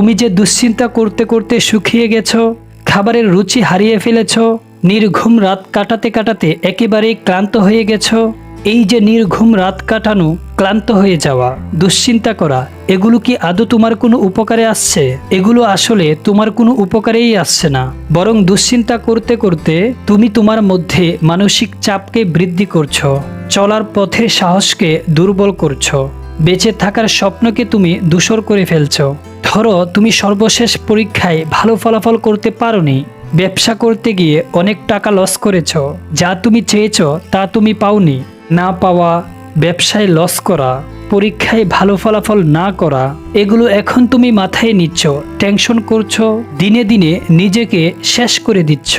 তুমি যে দুশ্চিন্তা করতে করতে শুকিয়ে গেছো, খাবারের রুচি হারিয়ে ফেলেছ, নির্ঘুম রাত কাটাতে কাটাতে একেবারেই ক্লান্ত হয়ে গেছো, এই যে নির্ঘুম রাত কাটানো, ক্লান্ত হয়ে যাওয়া, দুশ্চিন্তা করা, এগুলো কি আদৌ তোমার কোনো উপকারে আসছে? এগুলো আসলে তোমার কোনো উপকারেই আসছে না। বরং দুশ্চিন্তা করতে করতে তুমি তোমার মধ্যে মানসিক চাপকে বৃদ্ধি করছ, চলার পথের সাহসকে দুর্বল করছ, বেঁচে থাকার স্বপ্নকে তুমি দূষর করে ফেলছো। ধরো, তুমি সর্বশেষ পরীক্ষায় ভালো ফলাফল করতে পারোনি। ব্যবসা করতে গিয়ে অনেক টাকা লস করেছ। যা তুমি চেয়েছ, তা তুমি পাওনি। না পাওয়া, ব্যবসায় লস করা, পরীক্ষায় ভালো ফলাফল না করা, এগুলো এখন তুমি মাথায় নিচ্ছ টেনশন করছ, দিনে দিনে নিজেকে শেষ করে দিচ্ছ।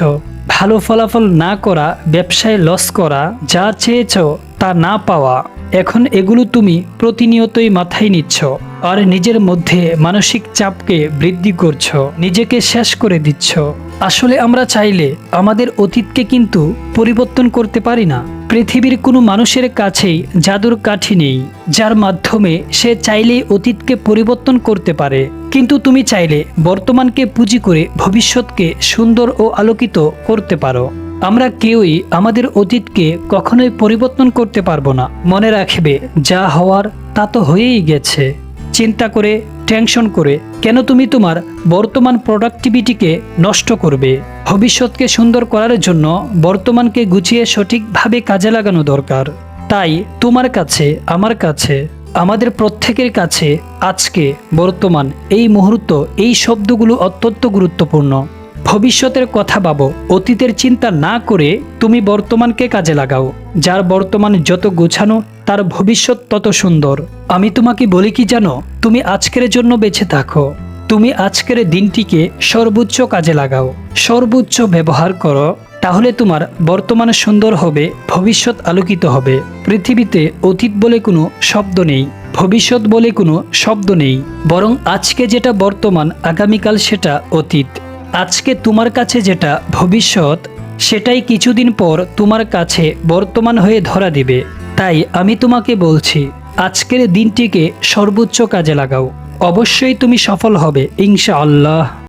ভালো ফলাফল না করা, ব্যবসায় লস করা, যা চেয়েছ, তা না পাওয়া। এখন এগুলো তুমি প্রতিনিয়তই মাথায় নিচ্ছ আর নিজের মধ্যে মানসিক চাপকে বৃদ্ধি করছ, নিজেকে শেষ করে দিচ্ছ। আসলে আমরা চাইলে আমাদের অতীতকে কিন্তু পরিবর্তন করতে পারি না। পৃথিবীর কোনো মানুষের কাছেই জাদুর কাঠি নেই, যার মাধ্যমে সে চাইলেই অতীতকে পরিবর্তন করতে পারে। কিন্তু তুমি চাইলে বর্তমানকে পুঁজি করে ভবিষ্যৎকে সুন্দর ও আলোকিত করতে পারো। আমরা কেউই আমাদের অতীতকে কখনোই পরিবর্তন করতে পারব না। মনে রাখবে, যা হওয়ার তা তো হয়েই গেছে। চিন্তা করে, টেনশন করে, কেন তুমি তোমার বর্তমান প্রোডাক্টিভিটিকে নষ্ট করবে? ভবিষ্যৎকে সুন্দর করার জন্য বর্তমানকে গুছিয়ে সঠিকভাবে কাজে লাগানো দরকার। তাই তোমার কাছে, আমার কাছে, আমাদের প্রত্যেকের কাছে আজকে বর্তমান এই মুহূর্ত, এই শব্দগুলো অত্যন্ত গুরুত্বপূর্ণ। ভবিষ্যতের কথা ভাবো, অতীতের চিন্তা না করে তুমি বর্তমানকে কাজে লাগাও। যার বর্তমান যত গোছানো, তার ভবিষ্যৎ তত সুন্দর। আমি তোমাকে বলি কি জানো, তুমি আজকের জন্য বেঁচে থাকো। তুমি আজকের দিনটিকে সর্বোচ্চ কাজে লাগাও। সর্বোচ্চ ব্যবহার করো, তাহলে তোমার বর্তমান সুন্দর হবে, ভবিষ্যৎ আলোকিত হবে। পৃথিবীতে অতীত বলে কোনো শব্দ নেই, ভবিষ্যৎ বলে কোনো শব্দ নেই। বরং আজকে যেটা বর্তমান, আগামীকাল সেটা অতীত। আজকে তোমার কাছে যেটা ভবিষ্যৎ, সেটাই কিছুদিন পর তোমার কাছে বর্তমান হয়ে ধরা দিবে। তাই আমি তোমাকে বলছি, আজকের দিনটিকে সর্বোচ্চ কাজে লাগাও। অবশ্যই তুমি সফল হবে, ইনশাআল্লাহ।